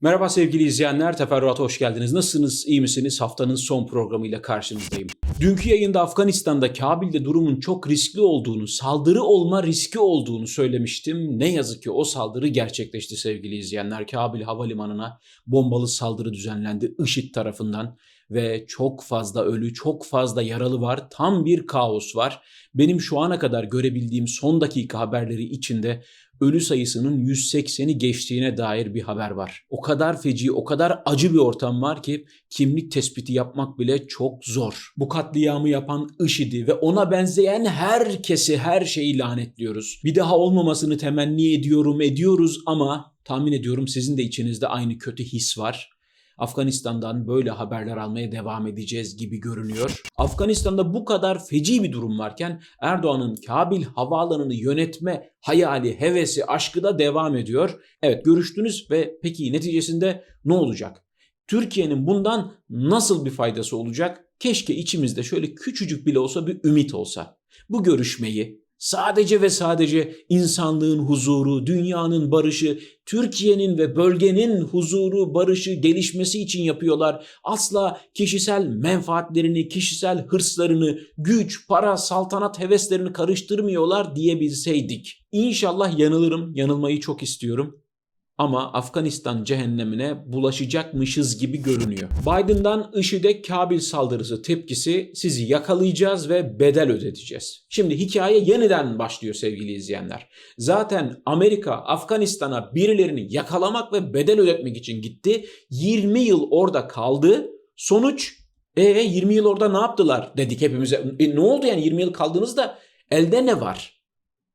Merhaba sevgili izleyenler, Teferruat'a hoş geldiniz. Nasılsınız, iyi misiniz? Haftanın son programıyla karşınızdayım. Dünkü yayında Afganistan'da Kabil'de durumun çok riskli olduğunu, saldırı olma riski olduğunu söylemiştim. Ne yazık ki o saldırı gerçekleşti sevgili izleyenler. Kabil Havalimanı'na bombalı saldırı düzenlendi IŞİD tarafından ve çok fazla ölü, çok fazla yaralı var. Tam bir kaos var. Benim şu ana kadar görebildiğim son dakika haberleri içinde ölü sayısının 180'i geçtiğine dair bir haber var. O kadar feci, o kadar acı bir ortam var ki kimlik tespiti yapmak bile çok zor. Bu katliamı yapan IŞİD'i ve ona benzeyen herkesi, her şeyi lanetliyoruz. Bir daha olmamasını temenni ediyorum, ediyoruz ama tahmin ediyorum sizin de içinizde aynı kötü his var. Afganistan'dan böyle haberler almaya devam edeceğiz gibi görünüyor. Afganistan'da bu kadar feci bir durum varken Erdoğan'ın Kabil havaalanını yönetme hayali, hevesi, aşkı da devam ediyor. Evet görüştünüz ve peki neticesinde ne olacak? Türkiye'nin bundan nasıl bir faydası olacak? Keşke içimizde şöyle küçücük bile olsa bir ümit olsa. Bu görüşmeyi Sadece ve sadece insanlığın huzuru, dünyanın barışı, Türkiye'nin ve bölgenin huzuru, barışı, gelişmesi için yapıyorlar. Asla kişisel menfaatlerini, kişisel hırslarını, güç, para, saltanat heveslerini karıştırmıyorlar diyebilseydik. İnşallah yanılırım, yanılmayı çok istiyorum ama Afganistan cehennemine bulaşacakmışız gibi görünüyor. Biden'dan IŞİD'e Kabil saldırısı tepkisi sizi yakalayacağız ve bedel ödeteceğiz. Şimdi hikaye yeniden başlıyor sevgili izleyenler. Zaten Amerika Afganistan'a birilerini yakalamak ve bedel ödetmek için gitti. 20 yıl orada kaldı. Sonuç e 20 yıl orada ne yaptılar dedik hepimize. E, ne oldu yani 20 yıl kaldığınızda elde ne var?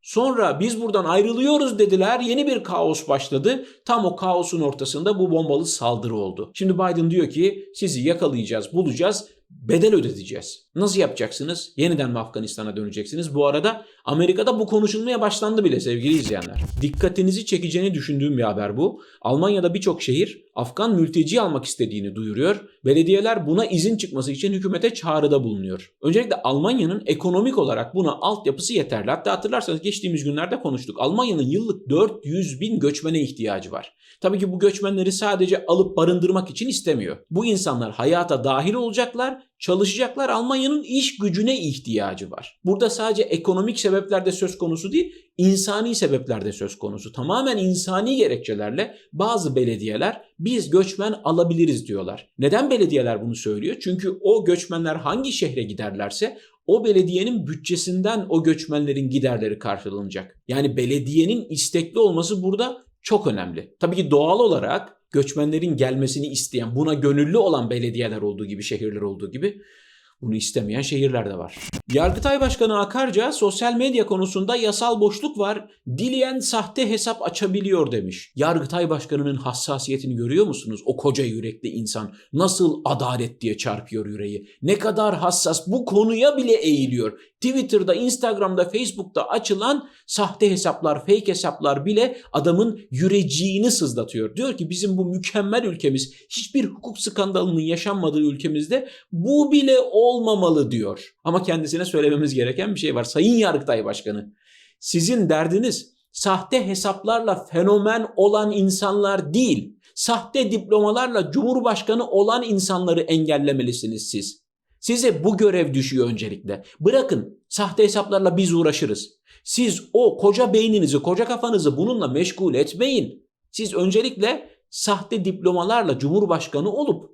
Sonra biz buradan ayrılıyoruz dediler. Yeni bir kaos başladı. Tam o kaosun ortasında bu bombalı saldırı oldu. Şimdi Biden diyor ki sizi yakalayacağız, bulacağız, bedel ödeteceğiz. Nasıl yapacaksınız? Yeniden mi Afganistan'a döneceksiniz? Bu arada Amerika'da bu konuşulmaya başlandı bile sevgili izleyenler. Dikkatinizi çekeceğini düşündüğüm bir haber bu. Almanya'da birçok şehir Afgan mülteci almak istediğini duyuruyor. Belediyeler buna izin çıkması için hükümete çağrıda bulunuyor. Öncelikle Almanya'nın ekonomik olarak buna altyapısı yeterli. Hatta hatırlarsanız geçtiğimiz günlerde konuştuk. Almanya'nın yıllık 400 bin göçmene ihtiyacı var. Tabii ki bu göçmenleri sadece alıp barındırmak için istemiyor. Bu insanlar hayata dahil olacaklar çalışacaklar. Almanya'nın iş gücüne ihtiyacı var. Burada sadece ekonomik sebepler de söz konusu değil, insani sebepler de söz konusu. Tamamen insani gerekçelerle bazı belediyeler biz göçmen alabiliriz diyorlar. Neden belediyeler bunu söylüyor? Çünkü o göçmenler hangi şehre giderlerse o belediyenin bütçesinden o göçmenlerin giderleri karşılanacak. Yani belediyenin istekli olması burada çok önemli. Tabii ki doğal olarak göçmenlerin gelmesini isteyen, buna gönüllü olan belediyeler olduğu gibi, şehirler olduğu gibi bunu istemeyen şehirler de var. Yargıtay Başkanı Akarca sosyal medya konusunda yasal boşluk var. Dileyen sahte hesap açabiliyor demiş. Yargıtay Başkanı'nın hassasiyetini görüyor musunuz? O koca yürekli insan nasıl adalet diye çarpıyor yüreği. Ne kadar hassas bu konuya bile eğiliyor. Twitter'da, Instagram'da, Facebook'ta açılan sahte hesaplar, fake hesaplar bile adamın yüreciğini sızlatıyor. Diyor ki bizim bu mükemmel ülkemiz, hiçbir hukuk skandalının yaşanmadığı ülkemizde bu bile olmamalı diyor. Ama kendisine söylememiz gereken bir şey var. Sayın Yargıtay Başkanı, sizin derdiniz sahte hesaplarla fenomen olan insanlar değil, sahte diplomalarla cumhurbaşkanı olan insanları engellemelisiniz siz. Size bu görev düşüyor öncelikle. Bırakın sahte hesaplarla biz uğraşırız. Siz o koca beyninizi, koca kafanızı bununla meşgul etmeyin. Siz öncelikle sahte diplomalarla cumhurbaşkanı olup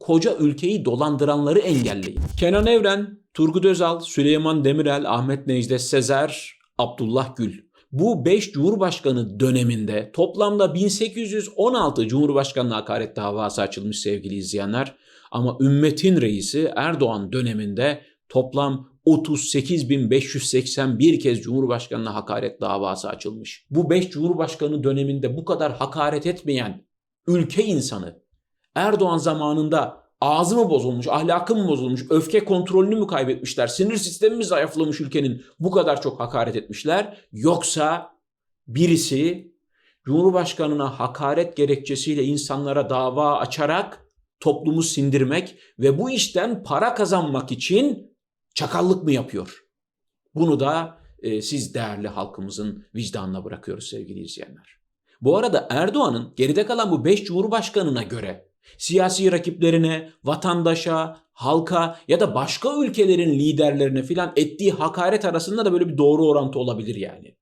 koca ülkeyi dolandıranları engelleyin. Kenan Evren, Turgut Özal, Süleyman Demirel, Ahmet Necdet Sezer, Abdullah Gül. Bu 5 Cumhurbaşkanı döneminde toplamda 1816 Cumhurbaşkanlığı hakaret davası açılmış sevgili izleyenler. Ama ümmetin reisi Erdoğan döneminde toplam 38.581 kez Cumhurbaşkanı'na hakaret davası açılmış. Bu 5 Cumhurbaşkanı döneminde bu kadar hakaret etmeyen ülke insanı Erdoğan zamanında ağzı mı bozulmuş, ahlakı mı bozulmuş, öfke kontrolünü mü kaybetmişler, sinir sistemi mi zayıflamış ülkenin bu kadar çok hakaret etmişler? Yoksa birisi Cumhurbaşkanına hakaret gerekçesiyle insanlara dava açarak toplumu sindirmek ve bu işten para kazanmak için çakallık mı yapıyor? Bunu da e, siz değerli halkımızın vicdanına bırakıyoruz sevgili izleyenler. Bu arada Erdoğan'ın geride kalan bu 5 cumhurbaşkanına göre siyasi rakiplerine, vatandaşa, halka ya da başka ülkelerin liderlerine filan ettiği hakaret arasında da böyle bir doğru orantı olabilir yani.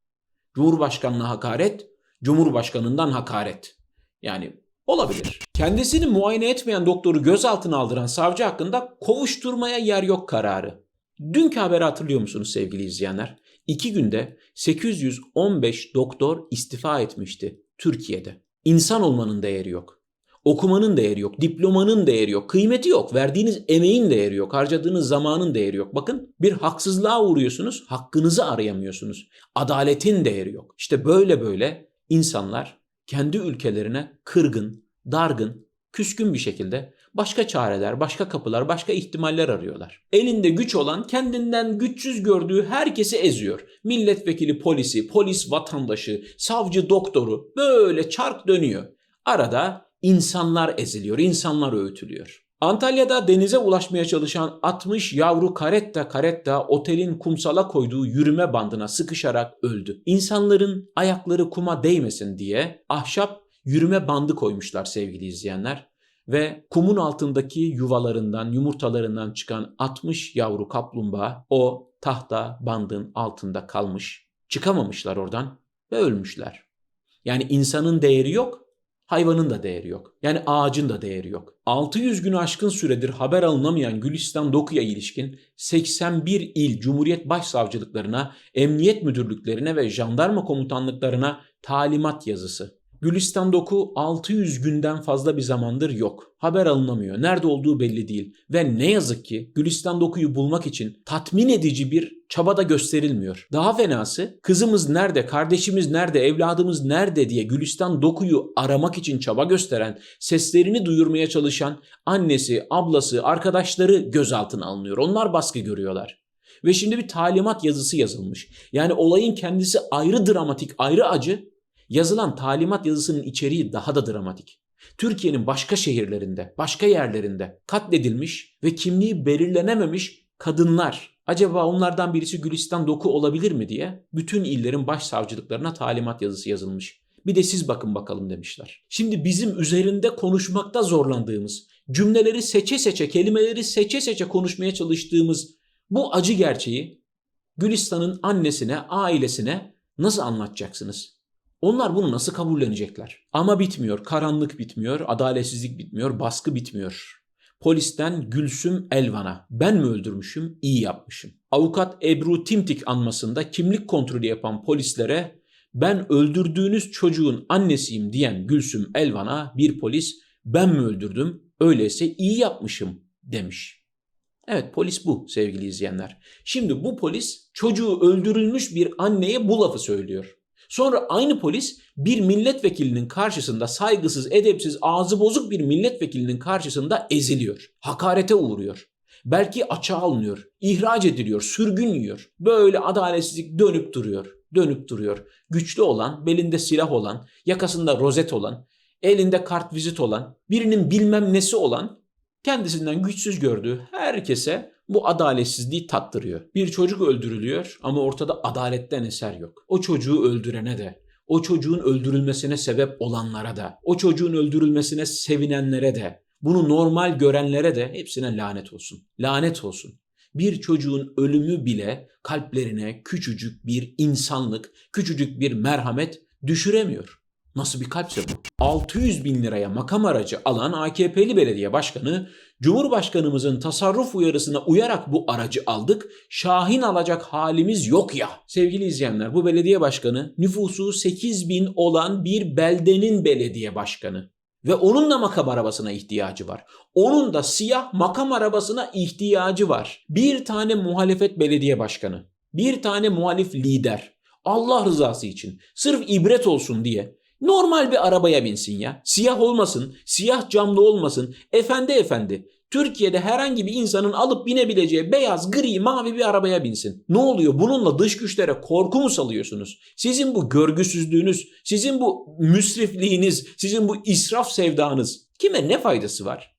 Cumhurbaşkanına hakaret, Cumhurbaşkanından hakaret. Yani olabilir. Kendisini muayene etmeyen doktoru gözaltına aldıran savcı hakkında kovuşturmaya yer yok kararı. Dünkü haberi hatırlıyor musunuz sevgili izleyenler? İki günde 815 doktor istifa etmişti Türkiye'de. İnsan olmanın değeri yok. Okumanın değeri yok, diplomanın değeri yok, kıymeti yok, verdiğiniz emeğin değeri yok, harcadığınız zamanın değeri yok. Bakın bir haksızlığa uğruyorsunuz, hakkınızı arayamıyorsunuz. Adaletin değeri yok. İşte böyle böyle insanlar kendi ülkelerine kırgın, dargın, küskün bir şekilde başka çareler, başka kapılar, başka ihtimaller arıyorlar. Elinde güç olan kendinden güçsüz gördüğü herkesi eziyor. Milletvekili polisi, polis vatandaşı, savcı doktoru böyle çark dönüyor. Arada insanlar eziliyor, insanlar öğütülüyor. Antalya'da denize ulaşmaya çalışan 60 yavru karetta karetta otelin kumsala koyduğu yürüme bandına sıkışarak öldü. İnsanların ayakları kuma değmesin diye ahşap yürüme bandı koymuşlar sevgili izleyenler ve kumun altındaki yuvalarından, yumurtalarından çıkan 60 yavru kaplumbağa o tahta bandın altında kalmış. Çıkamamışlar oradan ve ölmüşler. Yani insanın değeri yok, hayvanın da değeri yok. Yani ağacın da değeri yok. 600 gün aşkın süredir haber alınamayan Gülistan Doku'ya ilişkin 81 il Cumhuriyet Başsavcılıklarına, emniyet müdürlüklerine ve jandarma komutanlıklarına talimat yazısı. Gülistan Doku 600 günden fazla bir zamandır yok. Haber alınamıyor. Nerede olduğu belli değil. Ve ne yazık ki Gülistan Doku'yu bulmak için tatmin edici bir çaba da gösterilmiyor. Daha fenası kızımız nerede, kardeşimiz nerede, evladımız nerede diye Gülistan Doku'yu aramak için çaba gösteren, seslerini duyurmaya çalışan annesi, ablası, arkadaşları gözaltına alınıyor. Onlar baskı görüyorlar. Ve şimdi bir talimat yazısı yazılmış. Yani olayın kendisi ayrı dramatik, ayrı acı Yazılan talimat yazısının içeriği daha da dramatik. Türkiye'nin başka şehirlerinde, başka yerlerinde katledilmiş ve kimliği belirlenememiş kadınlar. Acaba onlardan birisi Gülistan Doku olabilir mi diye bütün illerin başsavcılıklarına talimat yazısı yazılmış. Bir de siz bakın bakalım demişler. Şimdi bizim üzerinde konuşmakta zorlandığımız, cümleleri seçe seçe, kelimeleri seçe seçe konuşmaya çalıştığımız bu acı gerçeği Gülistan'ın annesine, ailesine nasıl anlatacaksınız? Onlar bunu nasıl kabullenecekler? Ama bitmiyor. Karanlık bitmiyor, adaletsizlik bitmiyor, baskı bitmiyor. Polisten Gülsüm Elvan'a ben mi öldürmüşüm, iyi yapmışım. Avukat Ebru Timtik anmasında kimlik kontrolü yapan polislere ben öldürdüğünüz çocuğun annesiyim diyen Gülsüm Elvan'a bir polis ben mi öldürdüm, öyleyse iyi yapmışım demiş. Evet polis bu sevgili izleyenler. Şimdi bu polis çocuğu öldürülmüş bir anneye bu lafı söylüyor. Sonra aynı polis bir milletvekilinin karşısında saygısız, edepsiz, ağzı bozuk bir milletvekilinin karşısında eziliyor. Hakarete uğruyor. Belki açığa alınıyor, ihraç ediliyor, sürgün yiyor. Böyle adaletsizlik dönüp duruyor, dönüp duruyor. Güçlü olan, belinde silah olan, yakasında rozet olan, elinde kart vizit olan, birinin bilmem nesi olan, kendisinden güçsüz gördüğü herkese bu adaletsizliği tattırıyor. Bir çocuk öldürülüyor ama ortada adaletten eser yok. O çocuğu öldürene de, o çocuğun öldürülmesine sebep olanlara da, o çocuğun öldürülmesine sevinenlere de, bunu normal görenlere de hepsine lanet olsun. Lanet olsun. Bir çocuğun ölümü bile kalplerine küçücük bir insanlık, küçücük bir merhamet düşüremiyor. Nasıl bir kalpse bu? 600 bin liraya makam aracı alan AKP'li belediye başkanı Cumhurbaşkanımızın tasarruf uyarısına uyarak bu aracı aldık. Şahin alacak halimiz yok ya. Sevgili izleyenler bu belediye başkanı nüfusu 8 bin olan bir beldenin belediye başkanı. Ve onun da makam arabasına ihtiyacı var. Onun da siyah makam arabasına ihtiyacı var. Bir tane muhalefet belediye başkanı. Bir tane muhalif lider. Allah rızası için sırf ibret olsun diye Normal bir arabaya binsin ya. Siyah olmasın, siyah camlı olmasın. Efendi efendi. Türkiye'de herhangi bir insanın alıp binebileceği beyaz, gri, mavi bir arabaya binsin. Ne oluyor? Bununla dış güçlere korku mu salıyorsunuz? Sizin bu görgüsüzlüğünüz, sizin bu müsrifliğiniz, sizin bu israf sevdanız kime ne faydası var?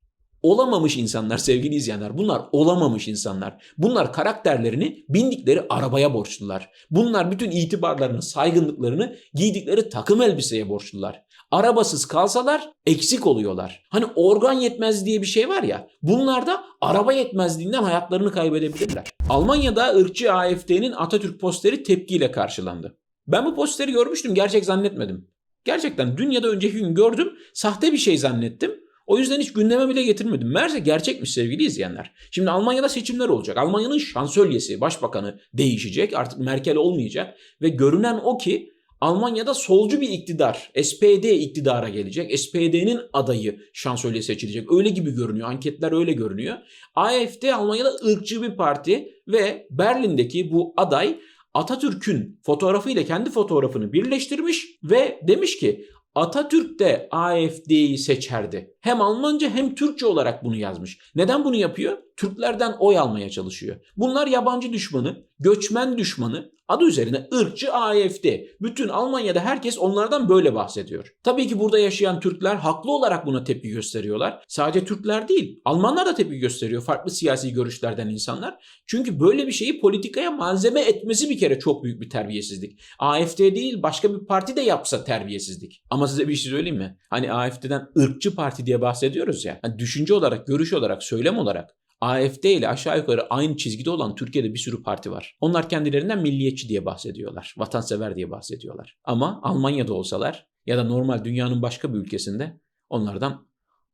Olamamış insanlar sevgili izleyenler. Bunlar olamamış insanlar. Bunlar karakterlerini bindikleri arabaya borçlular. Bunlar bütün itibarlarını, saygınlıklarını giydikleri takım elbiseye borçlular. Arabasız kalsalar eksik oluyorlar. Hani organ yetmez diye bir şey var ya. Bunlar da araba yetmezliğinden hayatlarını kaybedebilirler. Almanya'da ırkçı AFD'nin Atatürk posteri tepkiyle karşılandı. Ben bu posteri görmüştüm, gerçek zannetmedim. Gerçekten dün ya da önceki gün gördüm, sahte bir şey zannettim. O yüzden hiç gündeme bile getirmedim. Meğerse gerçekmiş sevgili izleyenler. Şimdi Almanya'da seçimler olacak. Almanya'nın şansölyesi, başbakanı değişecek. Artık Merkel olmayacak. Ve görünen o ki Almanya'da solcu bir iktidar, SPD iktidara gelecek. SPD'nin adayı şansölye seçilecek. Öyle gibi görünüyor. Anketler öyle görünüyor. AFD Almanya'da ırkçı bir parti ve Berlin'deki bu aday Atatürk'ün fotoğrafıyla kendi fotoğrafını birleştirmiş ve demiş ki Atatürk de AFD'yi seçerdi. Hem Almanca hem Türkçe olarak bunu yazmış. Neden bunu yapıyor? Türklerden oy almaya çalışıyor. Bunlar yabancı düşmanı, göçmen düşmanı, adı üzerine ırkçı AFD. Bütün Almanya'da herkes onlardan böyle bahsediyor. Tabii ki burada yaşayan Türkler haklı olarak buna tepki gösteriyorlar. Sadece Türkler değil, Almanlar da tepki gösteriyor. Farklı siyasi görüşlerden insanlar. Çünkü böyle bir şeyi politikaya malzeme etmesi bir kere çok büyük bir terbiyesizlik. AFD değil başka bir parti de yapsa terbiyesizlik. Ama size bir şey söyleyeyim mi? Hani AFD'den ırkçı parti diye bahsediyoruz ya. Hani düşünce olarak, görüş olarak, söylem olarak AFD ile aşağı yukarı aynı çizgide olan Türkiye'de bir sürü parti var. Onlar kendilerinden milliyetçi diye bahsediyorlar. Vatansever diye bahsediyorlar. Ama Almanya'da olsalar ya da normal dünyanın başka bir ülkesinde onlardan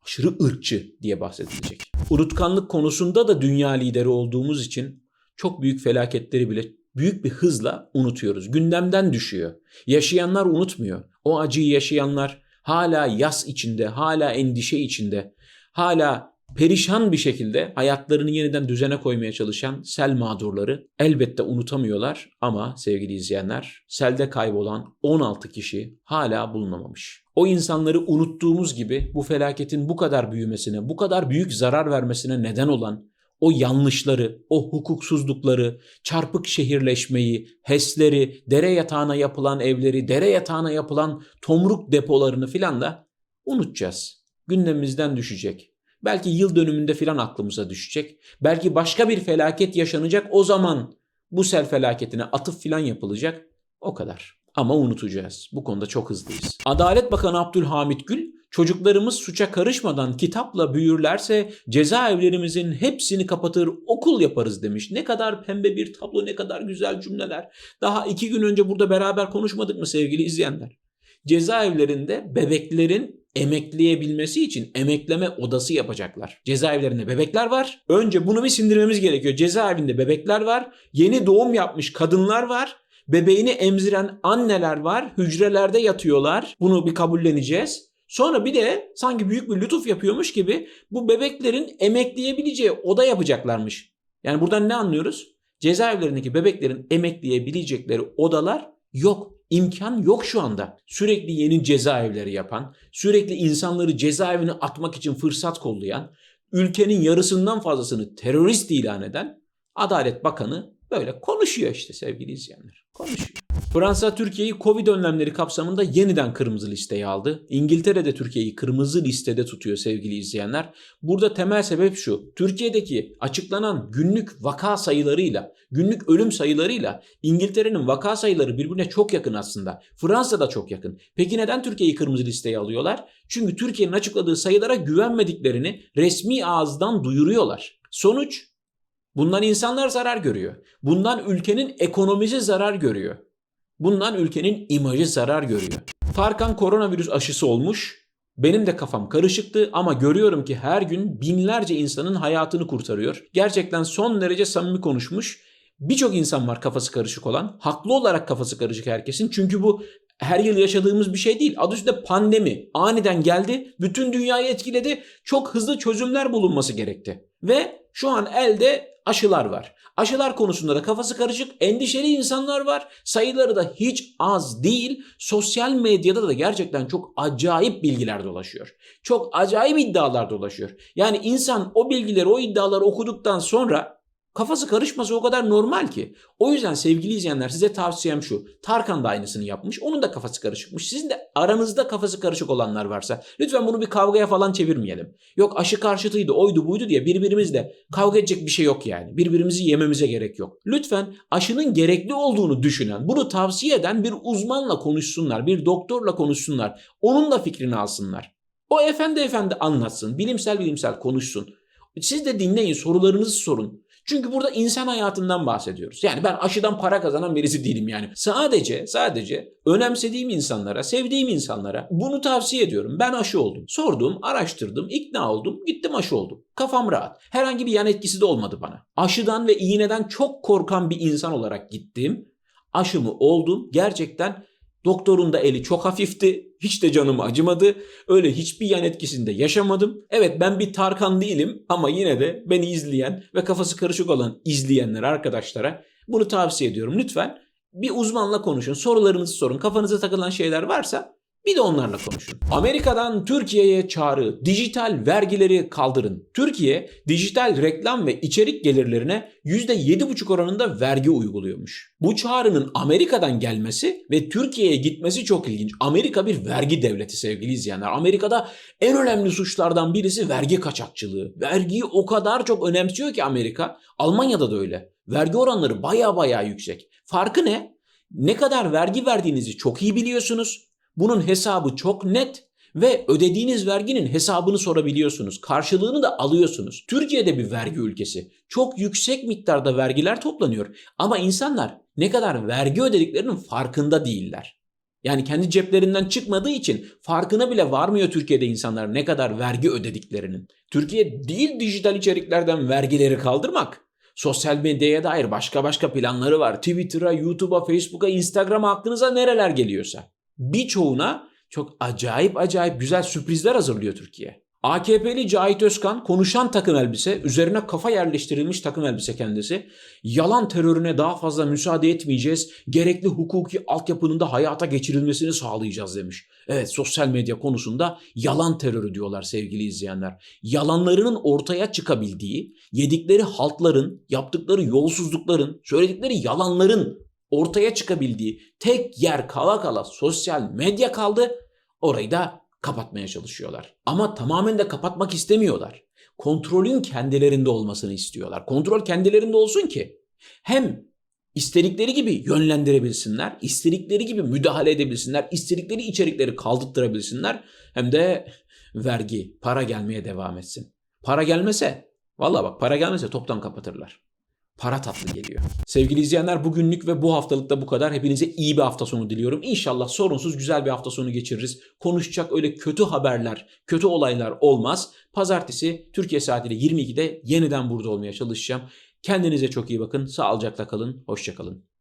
aşırı ırkçı diye bahsedilecek. Unutkanlık konusunda da dünya lideri olduğumuz için çok büyük felaketleri bile büyük bir hızla unutuyoruz. Gündemden düşüyor. Yaşayanlar unutmuyor. O acıyı yaşayanlar hala yas içinde, hala endişe içinde, hala perişan bir şekilde hayatlarını yeniden düzene koymaya çalışan sel mağdurları elbette unutamıyorlar ama sevgili izleyenler selde kaybolan 16 kişi hala bulunamamış. O insanları unuttuğumuz gibi bu felaketin bu kadar büyümesine, bu kadar büyük zarar vermesine neden olan o yanlışları, o hukuksuzlukları, çarpık şehirleşmeyi, HES'leri, dere yatağına yapılan evleri, dere yatağına yapılan tomruk depolarını filan da unutacağız. Gündemimizden düşecek. Belki yıl dönümünde filan aklımıza düşecek. Belki başka bir felaket yaşanacak. O zaman bu sel felaketine atıf filan yapılacak. O kadar. Ama unutacağız. Bu konuda çok hızlıyız. Adalet Bakanı Abdülhamit Gül, çocuklarımız suça karışmadan kitapla büyürlerse cezaevlerimizin hepsini kapatır okul yaparız demiş. Ne kadar pembe bir tablo, ne kadar güzel cümleler. Daha iki gün önce burada beraber konuşmadık mı sevgili izleyenler? Cezaevlerinde bebeklerin emekleyebilmesi için emekleme odası yapacaklar. Cezaevlerinde bebekler var. Önce bunu bir sindirmemiz gerekiyor. Cezaevinde bebekler var. Yeni doğum yapmış kadınlar var. Bebeğini emziren anneler var. Hücrelerde yatıyorlar. Bunu bir kabulleneceğiz. Sonra bir de sanki büyük bir lütuf yapıyormuş gibi bu bebeklerin emekleyebileceği oda yapacaklarmış. Yani buradan ne anlıyoruz? Cezaevlerindeki bebeklerin emekleyebilecekleri odalar yok. İmkan yok şu anda. Sürekli yeni cezaevleri yapan, sürekli insanları cezaevine atmak için fırsat kollayan, ülkenin yarısından fazlasını terörist ilan eden Adalet Bakanı böyle konuşuyor işte sevgili izleyenler. Konuşuyor. Fransa Türkiye'yi Covid önlemleri kapsamında yeniden kırmızı listeye aldı. İngiltere de Türkiye'yi kırmızı listede tutuyor sevgili izleyenler. Burada temel sebep şu. Türkiye'deki açıklanan günlük vaka sayılarıyla, günlük ölüm sayılarıyla İngiltere'nin vaka sayıları birbirine çok yakın aslında. Fransa da çok yakın. Peki neden Türkiye'yi kırmızı listeye alıyorlar? Çünkü Türkiye'nin açıkladığı sayılara güvenmediklerini resmi ağızdan duyuruyorlar. Sonuç Bundan insanlar zarar görüyor. Bundan ülkenin ekonomisi zarar görüyor. Bundan ülkenin imajı zarar görüyor. Tarkan koronavirüs aşısı olmuş. Benim de kafam karışıktı ama görüyorum ki her gün binlerce insanın hayatını kurtarıyor. Gerçekten son derece samimi konuşmuş. Birçok insan var kafası karışık olan. Haklı olarak kafası karışık herkesin. Çünkü bu her yıl yaşadığımız bir şey değil. Adı üstünde pandemi. Aniden geldi. Bütün dünyayı etkiledi. Çok hızlı çözümler bulunması gerekti. Ve şu an elde aşılar var. Aşılar konusunda da kafası karışık, endişeli insanlar var. Sayıları da hiç az değil. Sosyal medyada da gerçekten çok acayip bilgiler dolaşıyor. Çok acayip iddialar dolaşıyor. Yani insan o bilgileri, o iddiaları okuduktan sonra Kafası karışması o kadar normal ki. O yüzden sevgili izleyenler size tavsiyem şu. Tarkan da aynısını yapmış. Onun da kafası karışıkmış. Sizin de aranızda kafası karışık olanlar varsa lütfen bunu bir kavgaya falan çevirmeyelim. Yok aşı karşıtıydı, oydu buydu diye birbirimizle kavga edecek bir şey yok yani. Birbirimizi yememize gerek yok. Lütfen aşının gerekli olduğunu düşünen, bunu tavsiye eden bir uzmanla konuşsunlar, bir doktorla konuşsunlar. Onun da fikrini alsınlar. O efendi efendi anlatsın, bilimsel bilimsel konuşsun. Siz de dinleyin, sorularınızı sorun. Çünkü burada insan hayatından bahsediyoruz. Yani ben aşıdan para kazanan birisi değilim yani. Sadece sadece önemsediğim insanlara, sevdiğim insanlara bunu tavsiye ediyorum. Ben aşı oldum. Sordum, araştırdım, ikna oldum, gittim aşı oldum. Kafam rahat. Herhangi bir yan etkisi de olmadı bana. Aşıdan ve iğneden çok korkan bir insan olarak gittim. Aşımı oldum. Gerçekten Doktorun da eli çok hafifti. Hiç de canım acımadı. Öyle hiçbir yan etkisinde yaşamadım. Evet ben bir Tarkan değilim ama yine de beni izleyen ve kafası karışık olan izleyenler arkadaşlara bunu tavsiye ediyorum. Lütfen bir uzmanla konuşun. Sorularınızı sorun. Kafanıza takılan şeyler varsa bir de onlarla konuşun. Amerika'dan Türkiye'ye çağrı. Dijital vergileri kaldırın. Türkiye dijital reklam ve içerik gelirlerine %7,5 oranında vergi uyguluyormuş. Bu çağrının Amerika'dan gelmesi ve Türkiye'ye gitmesi çok ilginç. Amerika bir vergi devleti sevgili izleyenler. Amerika'da en önemli suçlardan birisi vergi kaçakçılığı. Vergiyi o kadar çok önemsiyor ki Amerika. Almanya'da da öyle. Vergi oranları baya baya yüksek. Farkı ne? Ne kadar vergi verdiğinizi çok iyi biliyorsunuz. Bunun hesabı çok net ve ödediğiniz verginin hesabını sorabiliyorsunuz. Karşılığını da alıyorsunuz. Türkiye'de bir vergi ülkesi. Çok yüksek miktarda vergiler toplanıyor ama insanlar ne kadar vergi ödediklerinin farkında değiller. Yani kendi ceplerinden çıkmadığı için farkına bile varmıyor Türkiye'de insanlar ne kadar vergi ödediklerinin. Türkiye değil dijital içeriklerden vergileri kaldırmak. Sosyal medyaya dair başka başka planları var. Twitter'a, YouTube'a, Facebook'a, Instagram'a aklınıza nereler geliyorsa birçoğuna çok acayip acayip güzel sürprizler hazırlıyor Türkiye. AKP'li Cahit Özkan konuşan takım elbise, üzerine kafa yerleştirilmiş takım elbise kendisi. Yalan terörüne daha fazla müsaade etmeyeceğiz. Gerekli hukuki altyapının da hayata geçirilmesini sağlayacağız demiş. Evet sosyal medya konusunda yalan terörü diyorlar sevgili izleyenler. Yalanlarının ortaya çıkabildiği, yedikleri haltların, yaptıkları yolsuzlukların, söyledikleri yalanların ortaya çıkabildiği tek yer kala kala sosyal medya kaldı. Orayı da kapatmaya çalışıyorlar. Ama tamamen de kapatmak istemiyorlar. Kontrolün kendilerinde olmasını istiyorlar. Kontrol kendilerinde olsun ki hem istedikleri gibi yönlendirebilsinler, istedikleri gibi müdahale edebilsinler, istedikleri içerikleri kaldırttırabilsinler hem de vergi, para gelmeye devam etsin. Para gelmese, valla bak para gelmese toptan kapatırlar para tatlı geliyor. Sevgili izleyenler bugünlük ve bu haftalıkta bu kadar. Hepinize iyi bir hafta sonu diliyorum. İnşallah sorunsuz güzel bir hafta sonu geçiririz. Konuşacak öyle kötü haberler, kötü olaylar olmaz. Pazartesi Türkiye saatiyle 22'de yeniden burada olmaya çalışacağım. Kendinize çok iyi bakın. Sağlıcakla kalın. Hoşçakalın.